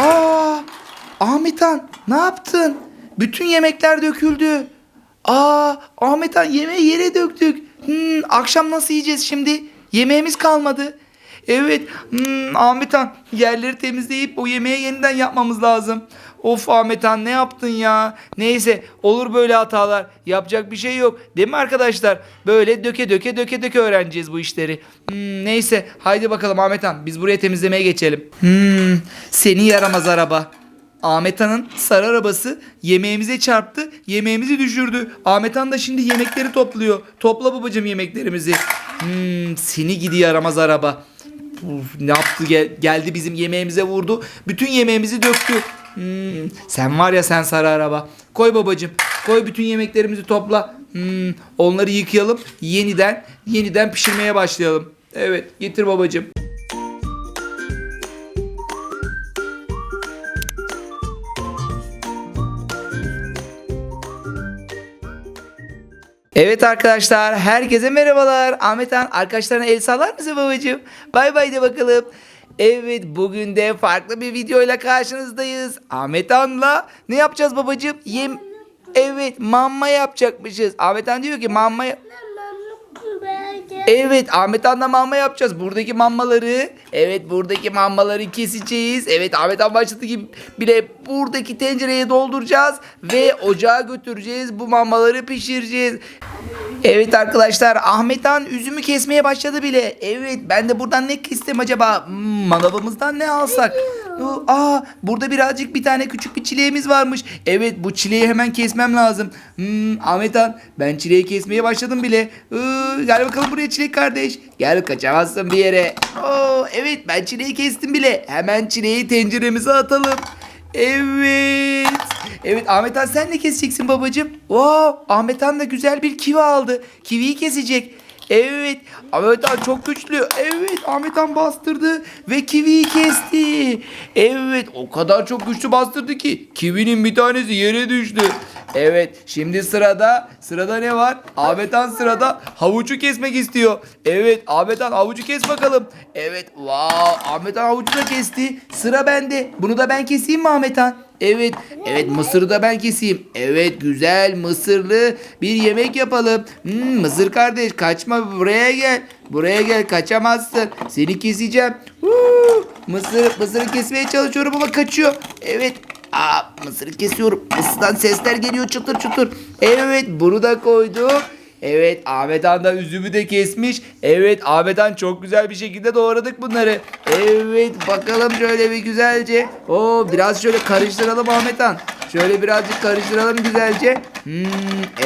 Aa, Ahmet Han ne yaptın? Bütün yemekler döküldü. Aa, Ahmet Han yemeği yere döktük. Hmm, akşam nasıl yiyeceğiz şimdi? Yemeğimiz kalmadı. Evet, hmm, Ahmet Han yerleri temizleyip o yemeği yeniden yapmamız lazım. Of Ahmet Han ne yaptın ya? Neyse olur böyle hatalar. Yapacak bir şey yok. Değil mi arkadaşlar? Böyle döke döke döke döke öğreneceğiz bu işleri. Hmm, neyse haydi bakalım Ahmet Han biz buraya temizlemeye geçelim. Hmm, seni yaramaz araba. Ahmet Han'ın sarı arabası yemeğimize çarptı. Yemeğimizi düşürdü. Ahmet Han da şimdi yemekleri topluyor. Topla babacığım yemeklerimizi. Hmm, seni gidi yaramaz araba. Uf, ne yaptı gel- geldi bizim yemeğimize vurdu. Bütün yemeğimizi döktü. Hmm, sen var ya sen sarı araba. Koy babacığım. Koy bütün yemeklerimizi topla. Hmm, onları yıkayalım. Yeniden yeniden pişirmeye başlayalım. Evet getir babacığım. Evet arkadaşlar herkese merhabalar. Ahmet Han arkadaşlarına el sallar mısın babacığım? Bay bay de bakalım. Evet bugün de farklı bir videoyla karşınızdayız. Ahmet Han'la ne yapacağız babacığım? Yem Evet mamma yapacakmışız. Ahmet Han diyor ki mamma Evet Ahmet Han'la mamma yapacağız. Buradaki mammaları evet buradaki mammaları keseceğiz. Evet Ahmet Han başladı gibi bile buradaki tencereye dolduracağız ve ocağa götüreceğiz. Bu mammaları pişireceğiz. Evet arkadaşlar Ahmet Han üzümü kesmeye başladı bile. Evet ben de buradan ne kestim acaba? Hmm, manavımızdan ne alsak? Aa burada birazcık bir tane küçük bir çileğimiz varmış. Evet bu çileği hemen kesmem lazım. Hmm, Ahmet Han ben çileği kesmeye başladım bile. Iı, gel bakalım buraya çilek kardeş. Gel kaçamazsın bir yere. Oo, evet ben çileği kestim bile. Hemen çileği tenceremize atalım. Evet. Evet Ahmet Han sen ne keseceksin babacığım? Wow, Ahmet Han da güzel bir kivi aldı. Kiviyi kesecek. Evet. Ahmet Han çok güçlü. Evet Ahmet Han bastırdı ve kiviyi kesti. Evet o kadar çok güçlü bastırdı ki kivinin bir tanesi yere düştü. Evet şimdi sırada sırada ne var? Ahmet Han sırada havucu kesmek istiyor. Evet Ahmet Han havucu kes bakalım. Evet wow Ahmet Han havucu da kesti. Sıra bende. Bunu da ben keseyim mi Ahmet Han? Evet, evet mısırı da ben keseyim. Evet güzel mısırlı bir yemek yapalım. Hmm, mısır kardeş kaçma buraya gel. Buraya gel kaçamazsın. Seni keseceğim. Huu, mısır, mısırı kesmeye çalışıyorum ama kaçıyor. Evet Aa, mısırı kesiyorum. Mısırdan sesler geliyor çıtır çıtır. Evet bunu da koydum. Evet Ahmet Han da üzümü de kesmiş. Evet Ahmet Han çok güzel bir şekilde doğradık bunları. Evet bakalım şöyle bir güzelce. Oo biraz şöyle karıştıralım Ahmet Han. Şöyle birazcık karıştıralım güzelce. Hmm,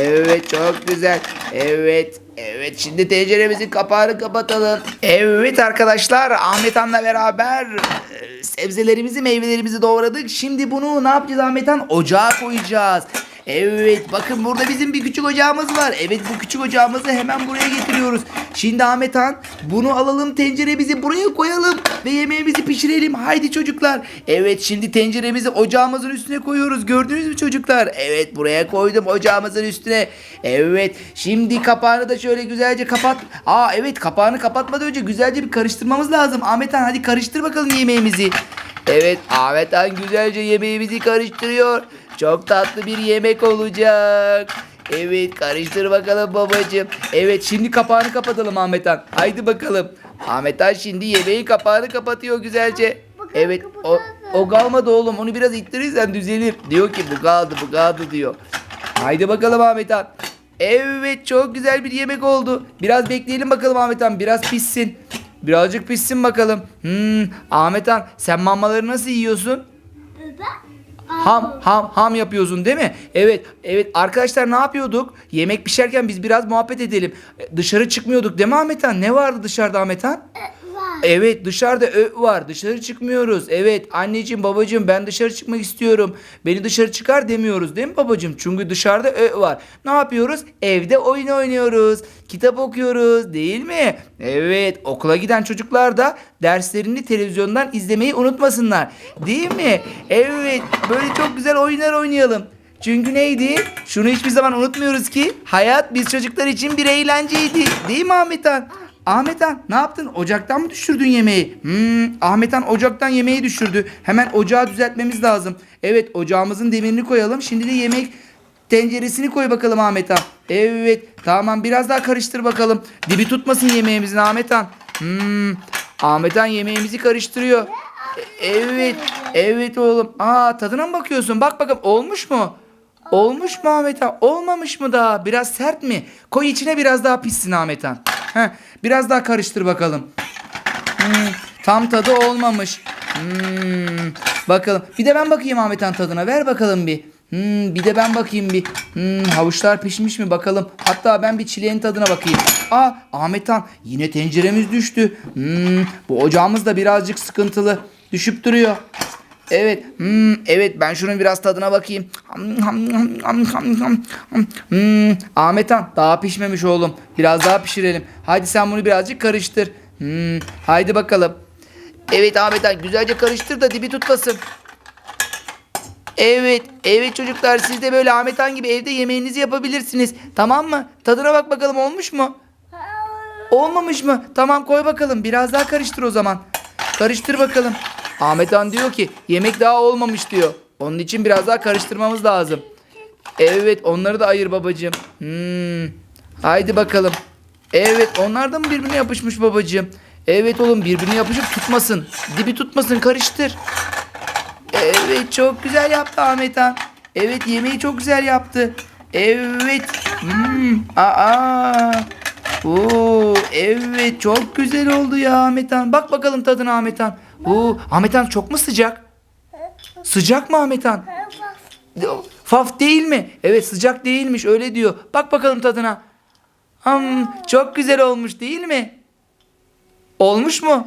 evet çok güzel. Evet Evet şimdi tenceremizin kapağını kapatalım. Evet arkadaşlar Ahmet Han'la beraber e, sebzelerimizi meyvelerimizi doğradık. Şimdi bunu ne yapacağız Ahmet Han? Ocağa koyacağız. Evet bakın burada bizim bir küçük ocağımız var. Evet bu küçük ocağımızı hemen buraya getiriyoruz. Şimdi Ahmet Han bunu alalım tenceremizi buraya koyalım ve yemeğimizi pişirelim. Haydi çocuklar. Evet şimdi tenceremizi ocağımızın üstüne koyuyoruz. Gördünüz mü çocuklar? Evet buraya koydum ocağımızın üstüne. Evet şimdi kapağını da şöyle güzelce kapat. Aa evet kapağını kapatmadan önce güzelce bir karıştırmamız lazım. Ahmet Han hadi karıştır bakalım yemeğimizi. Evet Ahmet Han güzelce yemeğimizi karıştırıyor. Çok tatlı bir yemek olacak. Evet karıştır bakalım babacığım. Evet şimdi kapağını kapatalım Ahmet Han. Haydi bakalım. Ahmet Han şimdi yemeğin kapağını kapatıyor güzelce. Evet o, o kalmadı oğlum onu biraz ittirirsen düzelir. Diyor ki bu kaldı bu kaldı diyor. Haydi bakalım Ahmet Han. Evet çok güzel bir yemek oldu. Biraz bekleyelim bakalım Ahmet Han biraz pişsin. Birazcık pişsin bakalım. Hmm, Ahmet Han sen mamaları nasıl yiyorsun? Ham ham ham yapıyorsun değil mi? Evet evet arkadaşlar ne yapıyorduk? Yemek pişerken biz biraz muhabbet edelim. E, Dışarı çıkmıyorduk değil mi Ahmet Han? Ne vardı dışarıda Ahmet Han? Evet dışarıda ö var. Dışarı çıkmıyoruz. Evet anneciğim babacığım ben dışarı çıkmak istiyorum. Beni dışarı çıkar demiyoruz değil mi babacığım? Çünkü dışarıda ö var. Ne yapıyoruz? Evde oyun oynuyoruz. Kitap okuyoruz değil mi? Evet okula giden çocuklar da derslerini televizyondan izlemeyi unutmasınlar. Değil mi? Evet böyle çok güzel oyunlar oynayalım. Çünkü neydi? Şunu hiçbir zaman unutmuyoruz ki hayat biz çocuklar için bir eğlenceydi. Değil mi Ahmet Han? Ahmetan ne yaptın? Ocaktan mı düşürdün yemeği? Hmm, Ahmetan ocaktan yemeği düşürdü. Hemen ocağı düzeltmemiz lazım. Evet ocağımızın demirini koyalım. Şimdi de yemek tenceresini koy bakalım Ahmetan. Evet tamam biraz daha karıştır bakalım. Dibi tutmasın yemeğimizin Ahmetan. Hmm, Ahmetan yemeğimizi karıştırıyor. Evet evet oğlum. Aa tadına mı bakıyorsun? Bak bakalım olmuş mu? Olmuş mu Ahmet Han? Olmamış mı daha? Biraz sert mi? Koy içine biraz daha pişsin Ahmet Han. Biraz daha karıştır bakalım. Hmm, tam tadı olmamış. Hmm, bakalım. Bir de ben bakayım Ahmet Han tadına. Ver bakalım bir. Hmm, bir de ben bakayım bir. Hmm, havuçlar pişmiş mi bakalım. Hatta ben bir çileğin tadına bakayım. Aa Ahmet Han yine tenceremiz düştü. Hmm, bu ocağımız da birazcık sıkıntılı. Düşüp duruyor. Evet, hmm, evet ben şunun biraz tadına bakayım. Hmm, Ahmet Han daha pişmemiş oğlum. Biraz daha pişirelim. Haydi sen bunu birazcık karıştır. Hmm, haydi bakalım. Evet Ahmet Han güzelce karıştır da dibi tutmasın. Evet, evet çocuklar siz de böyle Ahmet Han gibi evde yemeğinizi yapabilirsiniz. Tamam mı? Tadına bak bakalım olmuş mu? Olmamış mı? Tamam koy bakalım. Biraz daha karıştır o zaman. Karıştır bakalım. Ahmet Han diyor ki yemek daha olmamış diyor. Onun için biraz daha karıştırmamız lazım. Evet onları da ayır babacığım. Hmm. Haydi bakalım. Evet onlar da mı birbirine yapışmış babacığım? Evet oğlum birbirine yapışıp tutmasın. Dibi tutmasın karıştır. Evet çok güzel yaptı Ahmet Han. Evet yemeği çok güzel yaptı. Evet. Hmm. Aa. Oo, evet çok güzel oldu ya Ahmet Han. Bak bakalım tadına Ahmet Han. Oo, Ahmet Han çok mu sıcak? Sıcak mı Ahmet Han? Faf değil mi? Evet sıcak değilmiş öyle diyor. Bak bakalım tadına. Hmm, çok güzel olmuş değil mi? Olmuş mu?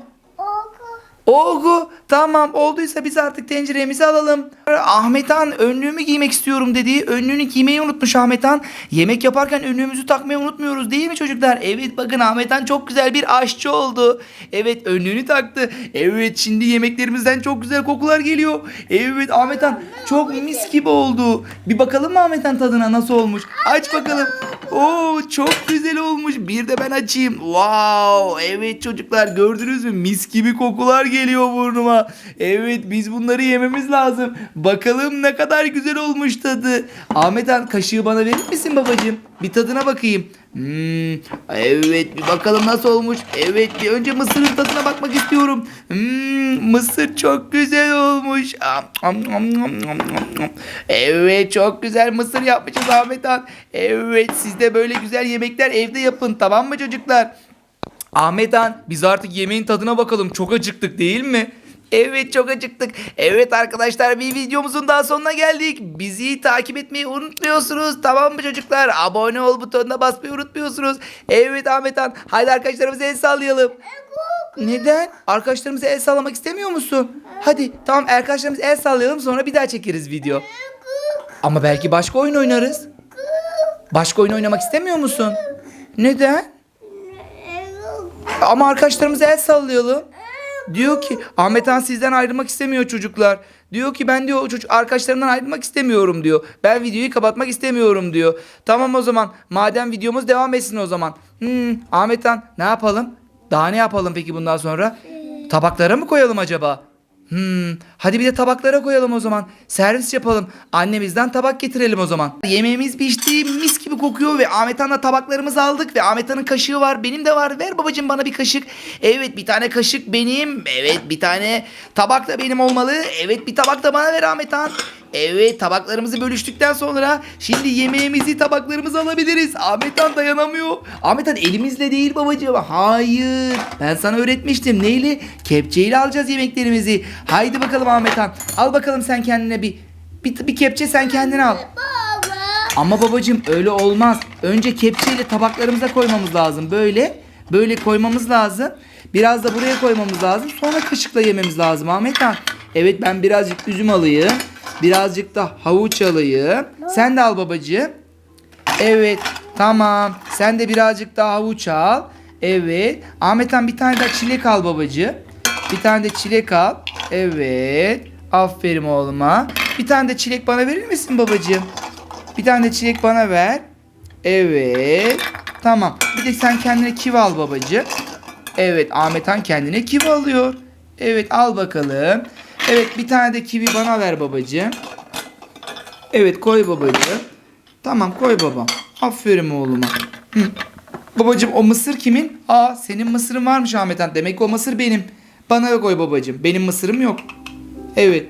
Olgu tamam olduysa biz artık tenceremizi alalım. Ahmet Han önlüğümü giymek istiyorum dedi. Önlüğünü giymeyi unutmuş Ahmet Han. Yemek yaparken önlüğümüzü takmayı unutmuyoruz değil mi çocuklar? Evet bakın Ahmet Han çok güzel bir aşçı oldu. Evet önlüğünü taktı. Evet şimdi yemeklerimizden çok güzel kokular geliyor. Evet Ahmet Han çok mis gibi oldu. Bir bakalım mı Ahmet Han tadına nasıl olmuş? Aç bakalım. Oo çok güzel olmuş. Bir de ben açayım. Wow. Evet çocuklar gördünüz mü? Mis gibi kokular geliyor burnuma. Evet biz bunları yememiz lazım. Bakalım ne kadar güzel olmuş tadı. Ahmet Han kaşığı bana verir misin babacığım? Bir tadına bakayım. Hmm, evet bir bakalım nasıl olmuş. Evet bir önce mısırın tadına bakmak istiyorum. Hmm, mısır çok güzel olmuş. Evet çok güzel mısır yapmışız Ahmet Han. Evet siz de böyle güzel yemekler evde yapın tamam mı çocuklar? Ahmet Han biz artık yemeğin tadına bakalım. Çok acıktık değil mi? Evet çok acıktık. Evet arkadaşlar bir videomuzun daha sonuna geldik. Bizi takip etmeyi unutmuyorsunuz. Tamam mı çocuklar? Abone ol butonuna basmayı unutmuyorsunuz. Evet Ahmet Han. Haydi arkadaşlarımıza el sallayalım. Neden? Arkadaşlarımıza el sallamak istemiyor musun? Hadi tamam arkadaşlarımıza el sallayalım sonra bir daha çekeriz video. Ama belki başka oyun oynarız. Başka oyun oynamak istemiyor musun? Neden? Ama arkadaşlarımıza el sallayalım. Diyor ki Ahmet Han sizden ayrılmak istemiyor çocuklar. Diyor ki ben diyor çocuk arkadaşlarımdan ayrılmak istemiyorum diyor. Ben videoyu kapatmak istemiyorum diyor. Tamam o zaman madem videomuz devam etsin o zaman. Hmm, Ahmet Han ne yapalım? Daha ne yapalım peki bundan sonra? Tabaklara mı koyalım acaba? Hmm, hadi bir de tabaklara koyalım o zaman. Servis yapalım. Annemizden tabak getirelim o zaman. Yemeğimiz pişti, mis gibi kokuyor ve Ahmet Han'la tabaklarımızı aldık ve Ahmet Han'ın kaşığı var. Benim de var. Ver babacığım bana bir kaşık. Evet bir tane kaşık benim. Evet bir tane tabak da benim olmalı. Evet bir tabak da bana ver Ahmet Han. Evet tabaklarımızı bölüştükten sonra şimdi yemeğimizi tabaklarımıza alabiliriz. Ahmet Han dayanamıyor. Ahmet Han elimizle değil babacığım. Hayır. Ben sana öğretmiştim. Neyle? Kepçeyle alacağız yemeklerimizi. Haydi bakalım Ahmet Han. Al bakalım sen kendine bir bir, bir kepçe sen kendine al. Ama babacığım öyle olmaz. Önce kepçeyle tabaklarımıza koymamız lazım. Böyle böyle koymamız lazım. Biraz da buraya koymamız lazım. Sonra kaşıkla yememiz lazım Ahmet Han. Evet ben birazcık üzüm alayım. Birazcık da havuç alayım. Sen de al babacığım. Evet tamam. Sen de birazcık daha havuç al. Evet. Ahmet Han bir tane daha çilek al babacığım. Bir tane de çilek al. Evet. Aferin oğluma. Bir tane de çilek bana verir misin babacığım? Bir tane de çilek bana ver. Evet. Tamam. Bir de sen kendine kivi al babacığım. Evet Ahmet Han kendine kivi alıyor. Evet al bakalım. Evet bir tane de kivi bana ver babacığım. Evet koy babacığım. Tamam koy babam. Aferin oğluma. Hı. Babacığım o mısır kimin? Aa senin mısırın varmış Ahmet Han. Demek ki o mısır benim. Bana koy babacığım. Benim mısırım yok. Evet.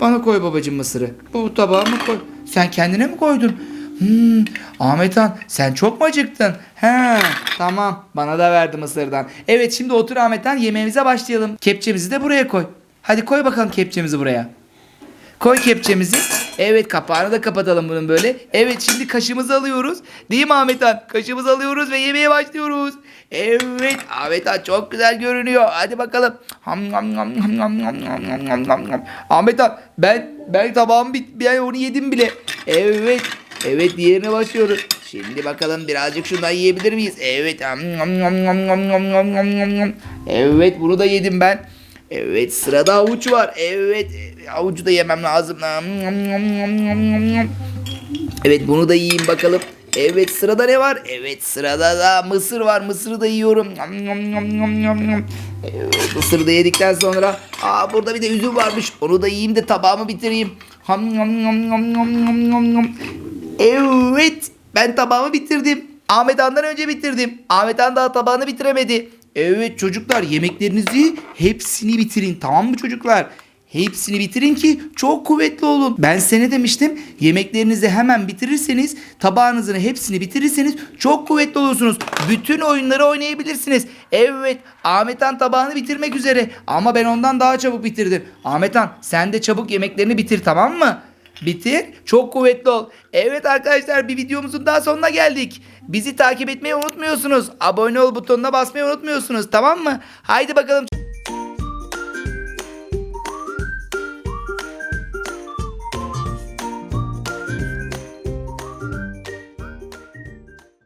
Bana koy babacığım mısırı. Bu tabağa mı koy? Sen kendine mi koydun? Hmm, Ahmet Han sen çok mu acıktın? He tamam bana da verdi mısırdan. Evet şimdi otur Ahmet Han yemeğimize başlayalım. Kepçemizi de buraya koy. Hadi koy bakalım kepçemizi buraya. Koy kepçemizi. Evet kapağını da kapatalım bunun böyle. Evet şimdi kaşığımızı alıyoruz. Değil mi Ahmet Han? Kaşığımızı alıyoruz ve yemeğe başlıyoruz. Evet Ahmet Han çok güzel görünüyor. Hadi bakalım. Ham, ham, ham, ham, ham, ham, ham, ham, ham, ham. Ahmet Han ben ben tabağım bit ben onu yedim bile. Evet. Evet diğerine başlıyoruz. Şimdi bakalım birazcık şundan yiyebilir miyiz? Evet. ham, ham, ham, ham, ham, ham, ham, ham. Evet bunu da yedim ben. Evet sırada havuç var. Evet havucu da yemem lazım. Evet bunu da yiyeyim bakalım. Evet sırada ne var? Evet sırada da mısır var. Mısırı da yiyorum. Evet mısırı da yedikten sonra aa burada bir de üzüm varmış. Onu da yiyeyim de tabağımı bitireyim. Evet ben tabağımı bitirdim. Ahmet Han'dan önce bitirdim. Ahmet Han daha tabağını bitiremedi. Evet çocuklar yemeklerinizi hepsini bitirin tamam mı çocuklar? Hepsini bitirin ki çok kuvvetli olun. Ben sene demiştim yemeklerinizi hemen bitirirseniz tabağınızın hepsini bitirirseniz çok kuvvetli olursunuz. Bütün oyunları oynayabilirsiniz. Evet Ahmet Han tabağını bitirmek üzere ama ben ondan daha çabuk bitirdim. Ahmet Han sen de çabuk yemeklerini bitir tamam mı? Bitir. Çok kuvvetli ol. Evet arkadaşlar bir videomuzun daha sonuna geldik. Bizi takip etmeyi unutmuyorsunuz. Abone ol butonuna basmayı unutmuyorsunuz. Tamam mı? Haydi bakalım